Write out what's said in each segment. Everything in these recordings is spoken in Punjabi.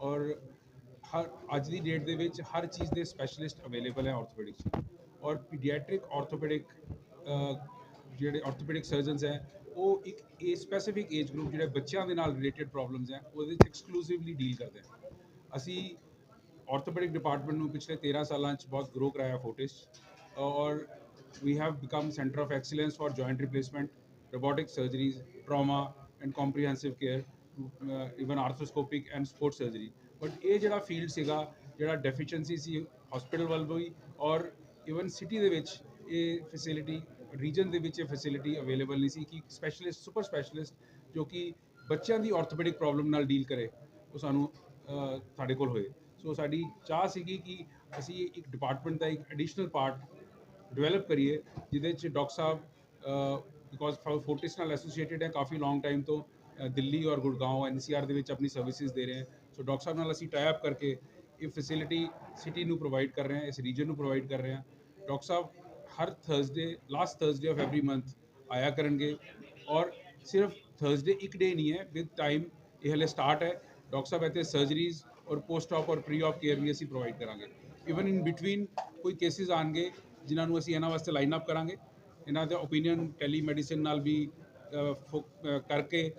ਔਰ ਹਰ ਅੱਜ ਦੀ ਡੇਟ ਦੇ ਵਿੱਚ ਹਰ ਚੀਜ਼ ਦੇ ਸਪੈਸ਼ਲਿਸਟ ਅਵੇਲੇਬਲ ਹੈ ਆਰਥੋਪੈਡਿਕਸ 'ਚ ਔਰ ਪੀਡੀਆਟ੍ਰਿਕ ਆਰਥੋਪੈਡਿਕ ਜਿਹੜੇ ਆਰਥੋਪੈਡਿਕ ਸਰਜਨਸ ਹੈ ਉਹ ਇੱਕ ਏ ਸਪੈਸੀਫਿਕ ਏਜ ਗਰੁੱਪ ਜਿਹੜੇ ਬੱਚਿਆਂ ਦੇ ਨਾਲ ਰਿਲੇਟਡ ਪ੍ਰੋਬਲਮਸ ਹੈ ਉਹਦੇ ਵਿੱਚ ਐਕਸਕਲੂਸਿਵਲੀ ਡੀਲ ਕਰਦੇ ਹਾਂ ਅਸੀਂ ਆਰਥੋਪੈਡਿਕ ਡਿਪਾਰਟਮੈਂਟ ਨੂੰ ਪਿਛਲੇ 13 ਸਾਲਾਂ 'ਚ ਬਹੁਤ ਗਰੋ ਕਰਾਇਆ ਫੋਰਟਿਸ ਔਰ we have become center of excellence for joint replacement, robotic surgeries, trauma and comprehensive care, uh, arthroscopic and and surgery but ਇਹ ਜਿਹੜਾ ਫੀਲਡ ਸੀਗਾ ਜਿਹੜਾ ਡੈਫੀਸ਼ੀਐਂਸੀ ਸੀ ਹਸਪੀਟਲ ਵੱਲ ਵੀ ਔਰ ਇਵਨ ਸਿਟੀ ਦੇ ਵਿੱਚ ਇਹ ਫੈਸਿਲਿਟੀ ਰੀਜਨ ਦੇ ਵਿੱਚ ਇਹ ਫੈਸਿਲਿਟੀ ਅਵੇਲੇਬਲ ਨਹੀਂ ਸੀ ਕਿ ਸਪੈਸ਼ਲਿਸਟ ਸੁਪਰ ਸਪੈਸ਼ਲਿਸਟ ਜੋ ਕਿ ਬੱਚਿਆਂ ਦੀ ਆਰਥੋਪੈਡਿਕ ਪ੍ਰੋਬਲਮ ਨਾਲ ਡੀਲ ਕਰੇ ਉਹ ਸਾਨੂੰ ਸਾਡੇ ਕੋਲ ਹੋਏ। ਸੋ ਸਾਡੀ ਚਾਹ ਸੀਗੀ ਕਿ ਅਸੀਂ ਇੱਕ ਡਿਪਾਰਟਮੈਂਟ ਦਾ ਇੱਕ ਐਡੀਸ਼ਨਲ ਪਾਰਟ ਡਿਵੈਲਪ ਕਰੀਏ ਜਿਹਦੇ ਚ ਡਾਕਟਰ ਸਾਹਿਬ ਬਿਕੋਜ਼ ਫੋਰਟਿਸ ਨਾਲ ਐਸੋਸੀਏਟਿਡ ਹੈ ਕਾਫੀ ਲੌਂਗ ਟਾਈਮ ਤੋਂ ਦਿੱਲੀ ਔਰ ਗੁੜਗਾਉਂ ਐਨਸੀਆਰ ਦੇ ਵਿੱਚ ਆਪਣੀ ਸਰਵਿਸਿਜ਼ ਦੇ ਰਹੇ ਹੈ। ਸੋ ਡਾਕਟਰ ਸਾਹਿਬ ਨਾਲ ਅਸੀਂ ਟਾਈ ਅਪ ਕਰਕੇ ਇਹ ਫੈਸਿਲਿਟੀ ਸਿਟੀ ਨੂੰ ਪ੍ਰੋਵਾਈਡ ਕਰ ਰਹੇ ਹਾਂ ਇਸ ਰੀਜਨ ਨੂੰ ਪ੍ਰੋਵਾਈਡ ਕਰ ਰਹੇ ਹਾਂ। ਡਾਕਟਰ ਸਾਹਿਬ ਹਰ Thursday last Thursday of every month ਆਇਆ ਕਰਨਗੇ ਔਰ ਸਿਰਫ ਥਰਸਡੇ ਇੱਕ ਡੇ ਨਹੀਂ ਹੈ ਵਿਦ ਟਾਈਮ ਇਹ ਹਲੇ ਸਟਾਰਟ ਹੈ। ਡਾਕਟਰ ਸਾਹਿਬ ਇੱਥੇ ਸਰਜਰੀਜ਼ ਔਰ ਪੋਸਟ ਆਪ ਔਰ ਪ੍ਰੀ ਆਪ ਕੇਅਰ ਵੀ ਅਸੀਂ ਪ੍ਰੋਵਾਈਡ ਕਰਾਂਗੇ। ਇਵਨ ਇਨ ਬਿਟਵੀਨ ਕੋਈ ਕੇਸਿਸ ਆਣਗੇ ਜਿਨ੍ਹਾਂ ਨੂੰ ਅਸੀਂ ਇਹਨਾਂ ਵਾਸਤੇ ਲਾਈਨ ਅਪ ਕਰਾਂਗੇ। ਇਹਨਾਂ ਦਾ ਓਪੀਨੀਅਨ ਟੈਲੀਮੈਡੀਸਿਨ ਨਾਲ ਵੀ ਅ, ਕਰਕੇ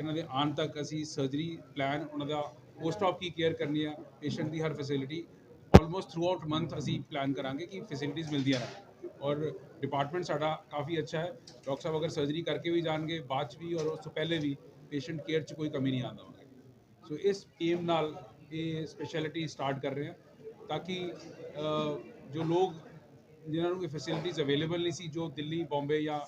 ਇਹਨਾਂ ਦੇ ਆਉਣ ਤੱਕ ਅਸੀਂ ਸਰਜਰੀ ਪਲਾਨ ਉਹਨਾਂ ਦਾ ਪੋਸਟ ਆਪ ਕੀ ਕੇਅਰ ਕਰਨੀ ਹੈ ਪੇਸ਼ੈਂਟ ਦੀ ਹਰ facility almost throughout month ਅਸੀਂ ਪਲਾਨ ਕਰਾਂਗੇ ਕਿ ਫੈਸਿਲਿਟੀਜ਼ ਮਿਲਦੀਆਂ ਰਹਿਣ। ਔਰ ਡਿਪਾਰਟਮੈਂਟ ਸਾਡਾ ਕਾਫੀ ਅੱਛਾ ਹੈ। ਡਾਕਟਰ ਸਾਹਿਬ ਅਗਰ ਸਰਜਰੀ ਕਰਕੇ ਵੀ ਜਾਣਗੇ ਬਾਅਦ 'ਚ ਵੀ ਔਰ ਉਸ ਤੋਂ ਪਹਿਲੇ ਵੀ ਪੇਸ਼ੈਂਟ ਕੇਅਰ 'ਚ ਕੋਈ ਕਮੀ ਨਹੀਂ ਆਉਣ ਦੇਵਾਂਗੇ। ਸੋ ਇਸ ਏਮ ਨਾਲ ਇਹ ਸਪੈਸ਼ਲਿਟੀ ਸਟਾਰਟ ਕਰ ਰਹੇ ਹਾਂ ਤਾਂ ਕਿ ਅ, ਜੋ ਲੋਕ ਜਿਨ੍ਹਾਂ ਨੂੰ ਇਹ ਫੈਸਿਲਿਟੀਜ਼ ਅਵੇਲੇਬਲ ਨਹੀਂ ਸੀ ਜੋ ਦਿੱਲੀ ਬੰਬੇ ਜਾਂ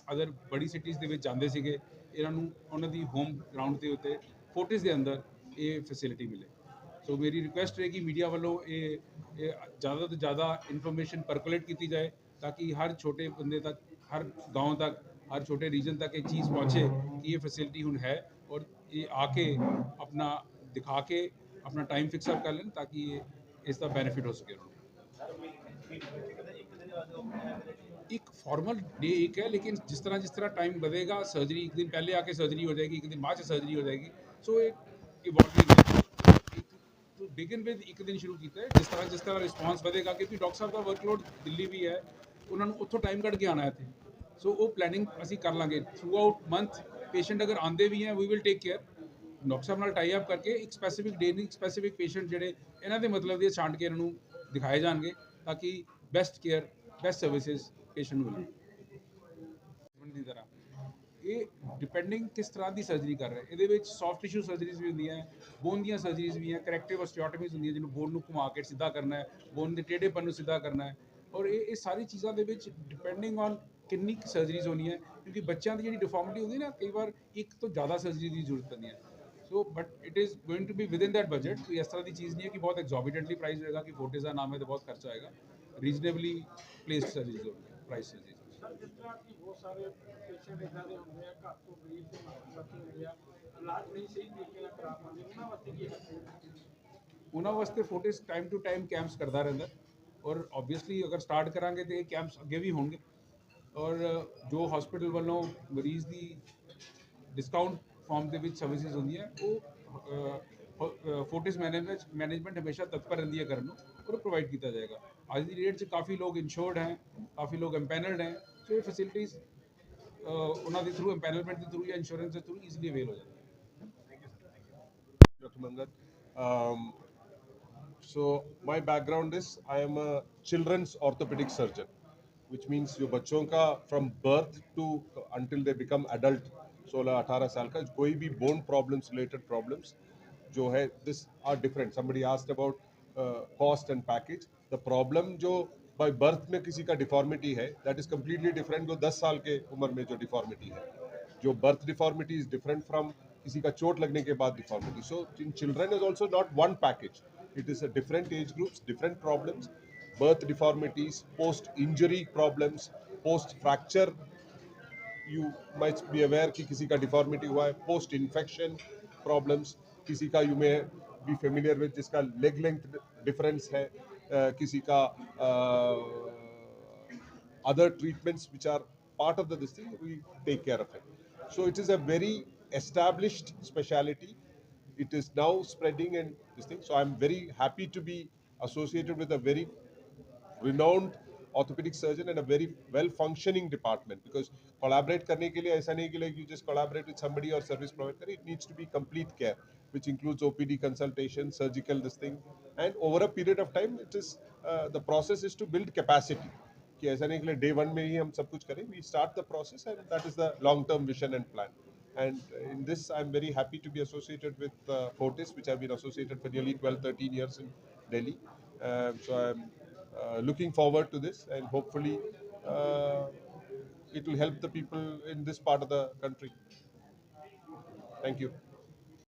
ਅਦਰ ਬੜੀ ਸਿਟੀਜ਼ ਦੇ ਵਿੱਚ ਜਾਂਦੇ ਸੀਗੇ ਇਹਨਾਂ ਨੂੰ ਉਹਨਾਂ ਦੀ ਹੋਮ ਗਰਾਊਂਡ ਦੇ ਉੱਤੇ ਫੋਰਟਿਸ ਦੇ ਅੰਦਰ ਇਹ ਫੈਸਿਲਿਟੀ ਮਿਲੇ ਸੋ ਮੇਰੀ ਰਿਕੁਐਸਟ ਹੈ ਕਿ ਮੀਡੀਆ ਵੱਲੋਂ ਇਹ ਇਹ ਜ਼ਿਆਦਾ ਤੋਂ ਜ਼ਿਆਦਾ ਇਨਫੋਰਮੇਸ਼ਨ ਪਰਕੂਲੇਟ ਕੀਤੀ ਜਾਏ ਤਾਂ ਕਿ ਹਰ ਛੋਟੇ ਬੰਦੇ ਤੱਕ ਹਰ گاؤں ਤੱਕ ਹਰ ਛੋਟੇ ਰੀਜਨ ਤੱਕ ਇਹ ਚੀਜ਼ ਪਹੁੰਚੇ ਕਿ ਇਹ ਫੈਸਿਲਿਟੀ ਹੁਣ ਹੈ ਔਰ ਇਹ ਆ ਕੇ ਆਪਣਾ ਦਿਖਾ ਕੇ ਆਪਣਾ ਟਾਈਮ ਫਿਕਸ ਅਪ ਕਰ ਲੈਣ ਤਾਂ ਕਿ ਇਹ ਇਸ ਦਾ ਬੈਨੀਫਿਟ ਹੋ ਸਕੇ ਉਹਨਾਂ ਨੂੰ ਇੱਕ ਫਾਰਮਲ ਡੇ ਇੱਕ ਹੈ, ਲੇਕਿਨ ਜਿਸ ਤਰ੍ਹਾਂ ਜਿਸ ਤਰ੍ਹਾਂ ਟਾਈਮ ਵਧੇਗਾ ਸਰਜਰੀ ਇੱਕ ਦਿਨ ਪਹਿਲੇ ਆ ਕੇ ਸਰਜਰੀ ਹੋ ਜਾਏਗੀ, ਇੱਕ ਦਿਨ ਬਾਅਦ ਚ ਸਰਜਰੀ ਹੋ ਜਾਏਗੀ। ਸੋ ਇਹ ਇਵੋਲਵਿੰਗ ਟੂ ਬਿਗਨ ਵਿਦ ਇੱਕ ਦਿਨ ਸ਼ੁਰੂ ਕੀਤਾ ਜਿਸ ਤਰ੍ਹਾਂ ਜਿਸ ਤਰ੍ਹਾਂ ਰਿਸਪਾਂਸ ਵਧੇਗਾ, ਕਿਉਂਕਿ ਡਾਕਟਰ ਸਾਹਿਬ ਦਾ ਵਰਕਲੋਡ ਦਿੱਲੀ ਵੀ ਹੈ, ਉਹਨਾਂ ਨੂੰ ਉੱਥੋਂ ਟਾਈਮ ਕੱਢ ਕੇ ਆਉਣਾ ਹੈ ਇੱਥੇ। ਸੋ ਉਹ ਪਲੈਨਿੰਗ ਅਸੀਂ ਕਰ ਲਾਂਗੇ ਥਰੂ ਆਊਟ ਮੰਥ ਪੇਸ਼ੈਂਟ ਅਗਰ ਆਂਦੇ ਵੀ ਹੈ we will take care doctor ਸਾਹਿਬ ਨਾਲ ਟਾਈ ਅਪ ਕਰਕੇ ਇੱਕ ਸਪੈਸੀਫਿਕ ਡੇ ਨੂੰ ਸਪੈਸੀਫਿਕ ਪੇਸ਼ੈਂਟ ਜਿਹੜੇ, ਇਹਨਾਂ ਦੇ ਮਤਲਬ ਦੇ ਛਾਂਟ ਕੇ ਇਹਨਾਂ ਨੂੰ ਦਿਖਾਏ ਜਾਣਗੇ, ਤਾਂ ਕਿ best care best services patient ਨੂੰ ਮਿਲੇ ਦੀ ਤਰ੍ਹਾਂ। ਇਹ ਡਿਪੈਂਡਿੰਗ ਕਿਸ ਤਰ੍ਹਾਂ ਦੀ ਸਰਜਰੀ ਕਰ ਰਿਹਾ ਇਹਦੇ ਵਿੱਚ ਸੌਫਟ ਟਿਸ਼ੂ ਸਰਜਰੀਜ਼ ਵੀ ਹੁੰਦੀਆਂ ਬੋਨ ਦੀਆਂ ਸਰਜਰੀਜ਼ ਵੀ ਹੈ ਕਰੈਕਟਿਵ ਆਸਟੀਓਟਮੀਜ਼ ਹੁੰਦੀਆਂ, ਜਿਹਨੂੰ ਬੋਨ ਨੂੰ ਘੁਮਾ ਕੇ ਸਿੱਧਾ ਕਰਨਾ ਹੈ ਬੋਨ ਦੇ ਟੇਢੇਪਨ ਨੂੰ ਸਿੱਧਾ ਕਰਨਾ ਹੈ। ਔਰ ਇਹ ਇਹ ਸਾਰੀ ਚੀਜ਼ਾਂ ਦੇ ਵਿੱਚ ਡਿਪੈਂਡਿੰਗ ਔਨ ਕਿੰਨੀ ਕੁ ਸਰਜਰੀਜ਼ ਹੋਣੀਆਂ ਕਿਉਂਕਿ ਬੱਚਿਆਂ ਦੀ ਜਿਹੜੀ ਡਿਫਾਰਮਿਟੀ ਹੁੰਦੀ ਨਾ, ਕਈ ਵਾਰ ਇੱਕ ਤੋਂ ਜ਼ਿਆਦਾ ਸਰਜਰੀ ਦੀ ਜ਼ਰੂਰਤ ਪੈਂਦੀ ਹੈ। So but it is going to be within that budget ਕੋਈ ਇਸ ਤਰ੍ਹਾਂ ਦੀ ਚੀਜ਼ ਨਹੀਂ ਹੈ ਕਿ ਬਹੁਤ ਐਗਜ਼ੋਰਬਿਟੈਂਟਲੀ ਪ੍ਰਾਈਸ ਹੋਏਗਾ, ਕਿ ਫੋਰਟਿਸ ਦਾ ਨਾਮ ਹੈ ਤਾਂ ਬਹੁਤ ਖਰਚਾ ਆਏਗਾ ਰੀਜ਼ਨੇਬਲੀ ਪਲੇਸਡ ਸਰਜਰੀਜ਼ ਹੋਣਗੀਆਂ ਪ੍ਰਾਈਸ ਸਰਜਰੀਜ਼ ਸਰ ਜਿਸ ਤਰ੍ਹਾਂ ਕਿ ਬਹੁਤ ਸਾਰੇ ਪੇਸ਼ੈਂਟ ਇਦਾਂ ਦੇ ਹੁੰਦੇ ਆ ਘਰ ਤੋਂ ਗਰੀਬ ਤੇ ਬੱਚੇ ਹੁੰਦੇ ਆ ਇਲਾਜ ਨਹੀਂ ਸਹੀ ਤਰੀਕੇ ਨਾਲ ਕਰਾ ਪਾਉਂਦੇ ਉਹਨਾਂ ਵਾਸਤੇ ਕੀ ਉਹਨਾਂ ਵਾਸਤੇ Fortis time to time camps ਕਰਦਾ ਰਹਿੰਦਾ ਔਰ ਆਬਵੀਅਸਲੀ ਅਗਰ ਸਟਾਰਟ ਕਰਾਂਗੇ ਤੇ ਇਹ ਕੈਂਪਸ ਅੱਗੇ ਵੀ ਹੋਣਗੇ ਔਰ ਜੋ ਹਸਪੀਟਲ ਵੱਲੋਂ ਮਰੀਜ਼ ਦੀ ਡਿਸਕਾਊਂਟ ਫਾਰਮ ਦੇ ਵਿੱਚ ਸਰਵਿਸਿਜ਼ ਹੁੰਦੀਆਂ ਉਹ फोर्टिस मैनेज मैनेजमेंट हमेशा तत्पर रही है करना और प्रोवाइड किया जाएगा। आज की डेट से काफ़ी लोग इंश्योर्ड हैं काफ़ी लोग एम्पैनल्ड हैं तो ये फैसिलिटीज़ उन्होंने थ्रू एम्पैनलमेंट के थ्रू या इंश्योरेंस के थ्रू ईजिली अवेल हो जाती है। Doctor Mangat um, So my background is I am a children's orthopedic surgeon, which means your बच्चों का from birth to until they become adult सोलह अठारह साल का कोई भी बोन प्रॉब्लम्स रिलेटेड प्रॉब्लम्स जो है this are different somebody asked about cost and package the problem जो बाई बर्थ में किसी का डिफॉर्मिटी है दैट इज़ कम्प्लीटली डिफरेंट जो दस साल के उम्र में जो डिफॉर्मिटी है। जो birth deformity is different from किसी का चोट लगने के बाद deformity so in children is also not one package it is a different age groups different problems birth deformities post injury problems post fracture you might be aware कि किसी का डिफॉर्मिटी हुआ है, पोस्ट इन्फेक्शन प्रॉब्लम्स किसी का you may be familiar with जिसका leg length difference है, uh, किसी का uh, other treatments which are part of the this thing we take care of it so it is a very established specialty it is now spreading and this thing. So I'm very happy to be associated with a very renowned orthopedic surgeon and a very well functioning department because collaborate करने के लिए ऐसा नहीं कि like you just collaborate with somebody or service provider it needs to be complete care which includes OPD consultation surgical this thing and over a period of time it is uh, the process is to build capacity कि ऐसा नहीं कि डे वन में ही हम सब कुछ करें we start the process and that is the long term vision and plan and in this i'm very happy to be associated with uh, fortis which i've been associated for nearly 12 13 years in delhi Um so i'm uh, looking forward to this and hopefully uh, it will help the people in this part of the country. Thank you